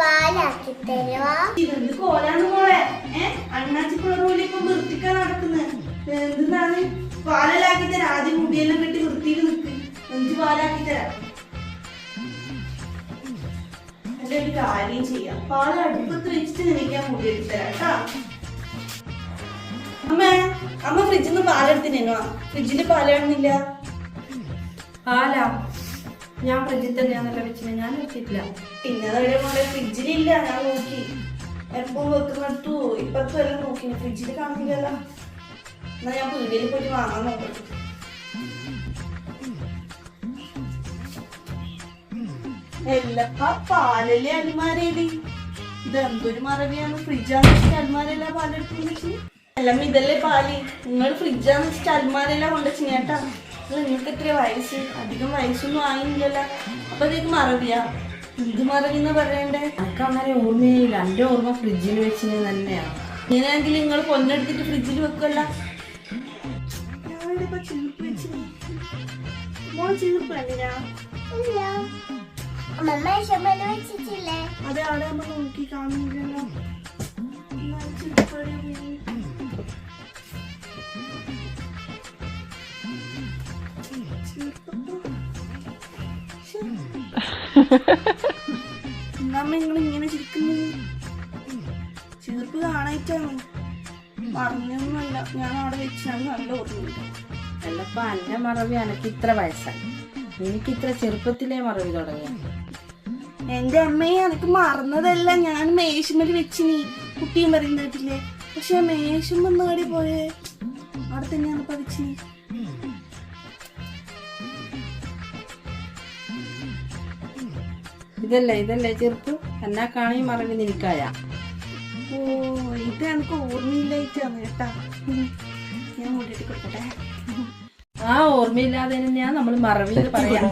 പാലാക്കി തരുവാ? ഇതെന്ത് കോലാന്ന് മോളെ. ഏ? അണ്ണാച്ചിക്കുള്ള റോലി ഇപ്പൊ വൃത്തിക്കാൻ നടക്കുന്നത് എന്താണ് പാലാക്കി തരാം. ആദ്യം മുടിയെല്ലാം കെട്ടി വൃത്തിയിൽ നിൽക്ക് എന്ത് പാലാക്കി തരാം. അല്ല ഒരു കാര്യം ചെയ്യാം. പാൽ അടുപ്പത്ത് വെച്ചിട്ട് നിനക്ക് ഞാൻ മുടി തരാം കേട്ടാ. അമ്മ അമ്മ ഫ്രിഡ്ജിൽ നിന്ന് പാലെടുത്തിനോ ഫ്രിഡ്ജിൽ പാൽ കാണുന്നില്ല. പാലാ. ഞാൻ ഫ്രിഡ്ജിൽ തന്നെയാണല്ലോ വെച്ചിന് ഞാൻ വെച്ചിട്ടില്ല. പിന്നെ അതവിടെ മോളെ ഫ്രിഡ്ജിലില്ല. ഞാൻ നോക്കി. എപ്പോ വെക്കുന്നിടത്തു ഇപ്പത്തും എല്ലാം നോക്കി. ഫ്രിഡ്ജിൽ കാണുന്നില്ലല്ലോ. എന്നാ ഞാൻ പീടിയിൽ പോയിട്ട് വാങ്ങാൻ നോക്കട്ടെ എല്ലപ്പ പാലല്ലേ അൽമാരേടി ഇതെന്തൊരു മറവിയാണ്. ഫ്രിഡ്ജാന്ന് വെച്ചിട്ട് അൽമാരല്ല പാലെടുത്തു എല്ലാം ഇതല്ലേ പാൽ. നിങ്ങൾ ഫ്രിഡ്ജാന്ന് വെച്ചിട്ട് അൽമാരല്ല കൊണ്ടുവച്ചു? ചേട്ടാ നിങ്ങൾക്ക് എത്ര വയസ്സ് അധികം വയസ്സൊന്നും ആയില്ലല്ലോ. അപ്പൊ നിങ്ങൾക്ക് മറവിയാ? എന്ത് മറവി എന്ന് പറയണ്ടേ? എനിക്ക് അങ്ങനെ ഓർമ്മയില്ല. എന്റെ ഓർമ്മ ഫ്രിഡ്ജിൽ വെച്ച് തന്നെയാണ് ഇങ്ങനെയാണെങ്കിൽ നിങ്ങൾ പൊന്നെടുത്തിട്ട് ഫ്രിഡ്ജിൽ വെക്കല്ല അതെ അവിടെ നമ്മൾ നോക്കി കാണുന്നില്ലല്ലോ. എന്നാൽ നിങ്ങൾ ഇങ്ങനെ കാണായിട്ടാണ് ഞാൻ അവിടെ വെച്ചാണ് നല്ല അല്ലപ്പ മറവി എനിക്ക് ഇത്ര വയസ്സായി. എനിക്ക് ഇത്ര ചെറുപ്പത്തിലേ മറവി തുടങ്ങി എന്റെ അമ്മയെ എനിക്ക് മറന്നതല്ല. ഞാൻ മേശുമ്മൽ നീ കുട്ടിയും പറയുന്നില്ലേ പക്ഷെ മേശും വന്നാടി പോയേ. അവിടെ തന്നെയാണ് പതിച്ചിനി. ഇതല്ലേ ഇതല്ലേ ചെറുപ്പ് എന്നാ കാണി മറവി നിൽക്കായ. ഓ ഇത് എനിക്ക് ഓർമ്മയില്ലായിട്ടാണ് കേട്ടാ. ഞാൻ മുടിയിട്ട് കൊടുക്കട്ടെ. ആ ഓർമ്മയില്ലാതെ തന്നെയാ നമ്മൾ മറവിയിൽ പറയാം.